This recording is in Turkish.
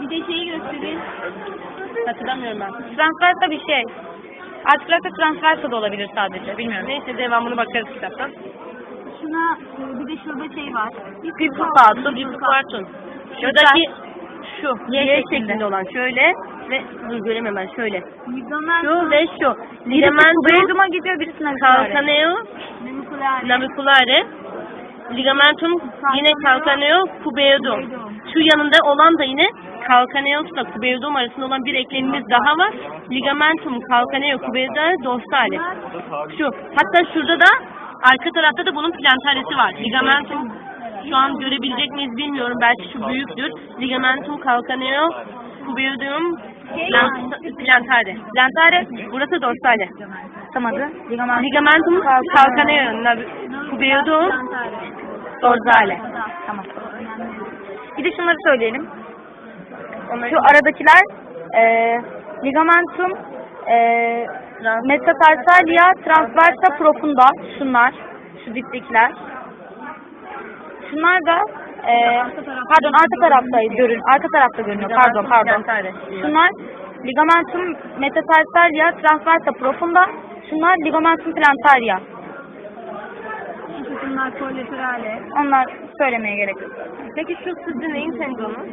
Bir de şeyi gösterin. Hatırlamıyorum ben. Transversa bir şey. Artikülatör transversa da olabilir sadece. Bilmiyorum. Neyse devamını bakarız kitaptan. Şuna e, bir de şurada şey var. Bifurcatum, bifurcatum. Şuradaki şu Y Y, şeklinde. şeklinde olan şöyle ve dur göremem ben şöyle. Şu ve şu. Ligamentum kubeyzuma gidiyor, birisi naviculare. calcaneo naviculare. Ligamentum yine calcaneo cubeodum. Şu yanında olan da yine calcaneus'la cubeodum arasında olan bir eklemimiz daha var. Ligamentum calcaneo cubeodum dorsale. Şu. Hatta şurada da arka tarafta da bunun plantarisi var. Ligamentum şu an görebilecek miyiz bilmiyorum. Belki şu büyüktür. Ligamentum calcaneo plant- plantare. Plantare burası dorsale. Tam adı. Ligament. Ligamentum calcaneo cubeodum dorsale. Tamam. Bir de şunları söyleyelim. Şu aradakiler e, ligamentum e, metatarsalia transversa profunda şunlar. Şu diptekiler. Şunlar da e, pardon arka tarafta görün arka tarafta görünüyor. Pardon pardon. Şunlar ligamentum metatarsalia transversa profunda. Şunlar ligamentum plantaria. Şu kısımlar kollaterale. Onlar söylemeye gerek yok. Peki şu sizin neyin sendromu?